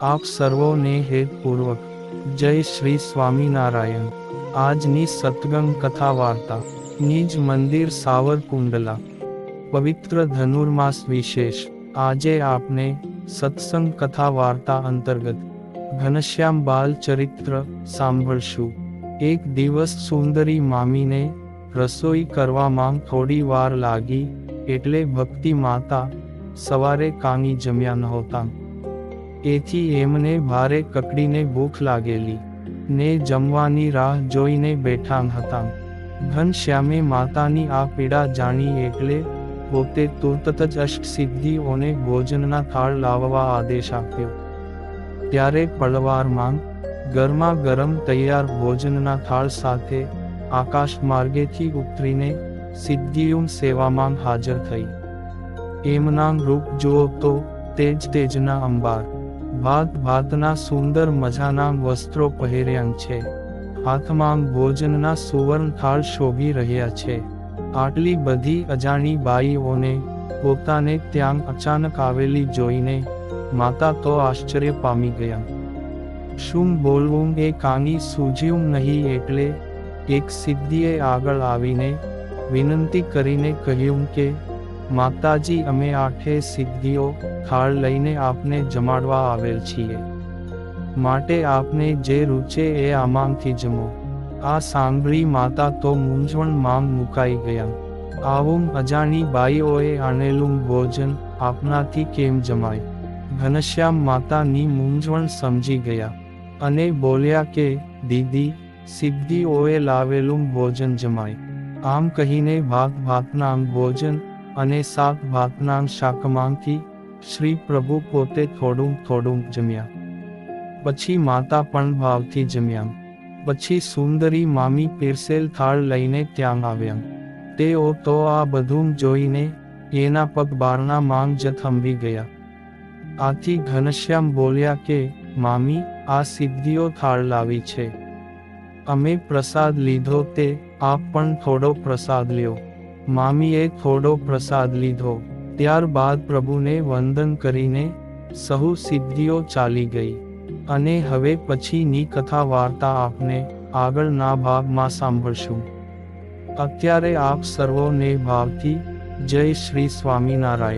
આપ સર્વોને હેતપૂર્વક જય શ્રી સ્વામિનારાયણ આજની સતગંગ કથા વાર્તા નિજ મંદિર સાવરકુંડલા પવિત્ર ધનુર્માસ વિશેષ આજે આપને સત્સંગ કથા વાર્તા અંતર્ગત ઘનશ્યામ બાલ ચરિત્ર સાંભળશું એક દિવસ સુંદરી મામીને રસોઈ કરવામાં થોડી વાર લાગી એટલે ભક્તિ માતા સવારે કાંગી જમ્યા નહોતા એથી એમને ભારે કકડીને ભૂખ લાગેલી. ને જમવાની રાહ જોઈને બેઠા હતા. ઘનશ્યામે માતાની આ પીડા જાણી એટલે પોતે તુરત જ અષ્ટસિદ્ધિઓને ભોજનના થાળ લાવવા આદેશ આપ્યો. ત્યારે પળવારમાં ગરમા ગરમ તૈયાર ભોજનના થાળ સાથે આકાશ માર્ગેથી ઉતરીને સિદ્ધિયુમ સેવામાં હાજર થઈ. એમના રૂપ જુઓ તો તેજ તેજના અંબાર. ભાત ભાતના સુંદર મજાના વસ્ત્રો પહેર્યા છે. હાથમાં ભોજનના સુવર્ણ થાળ શોભી રહ્યા છે. આટલી બધી અજાણી બાઈઓને પોતાને ત્યાં અચાનક આવેલી જોઈને માતા તો આશ્ચર્ય પામી ગયા. શું બોલવું એ કાંગી સૂઝ્યું નહીં એટલે એક સિદ્ધિએ આગળ આવીને વિનંતી કરીને કહ્યું કે માતાજી, અમે આઠે સિદ્ધિઓ થાળ લઈને આપને જમાડવા આવેલ છીએ. માટે આપને જે રૂચે એ આમાંથી જમો. આ સાંભળી માતા તો મૂંઝવણમાં મુકાઈ ગયા. આવું અજાણી બાઈઓએ આણેલું ભોજન આપનાથી કેમ જમાય? ઘનશ્યામ માતાની મૂંઝવણ સમજી ગયા અને બોલ્યા કે, દીદી, સિદ્ધિઓએ લાવેલું ભોજન જમાય. આમ કહીને ભાત ભાતના ભોજન અને સાત ભાતના શાકમાંથી શ્રી પ્રભુ પોતે થોડું થોડું જમ્યા. પછી માતા પણ ભાવથી જમ્યા. પછી સુંદરી મામી પીરસેલ થાળ લઈને ત્યાં આવ્યા. તેઓ તો આ બધું જોઈને એના પગ બારના માંગ જ થંભી ગયા. આથી ઘનશ્યામ બોલ્યા કે, મામી, આ સિદ્ધિઓ થાળ લાવી છે. અમે પ્રસાદ લીધો તે આપ પણ થોડો પ્રસાદ લ્યો. મામીએ થોડો પ્રસાદ લીધો. ત્યારબાદ પ્રભુને વંદન કરીને સહુ સિદ્ધિઓ ચાલી ગઈ. અને હવે પછીની કથા વાર્તા આપને આગળના ભાગમાં સાંભળશું. અત્યારે આપ સર્વોને ભાવથી જય શ્રી સ્વામિનારાયણ.